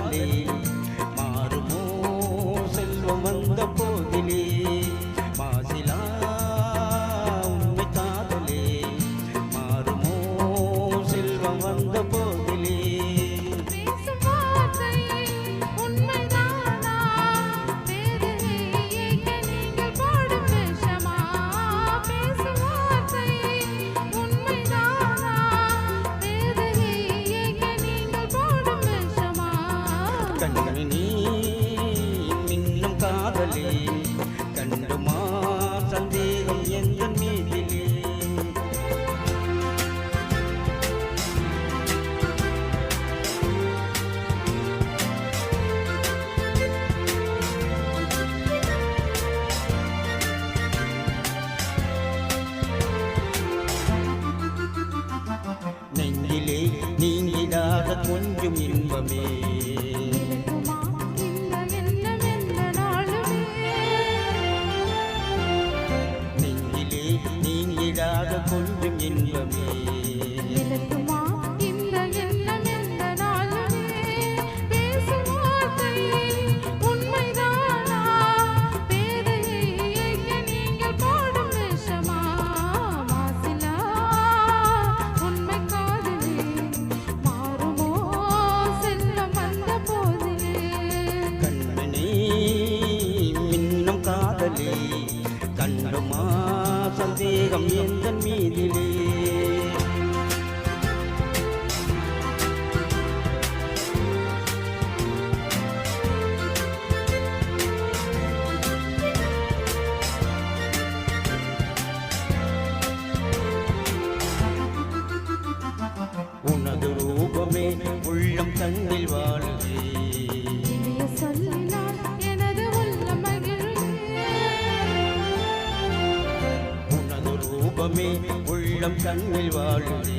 वाले আমি ซีก็มีจนมี உள்ளமே உள்ளம் கண்ணில் வாழுதே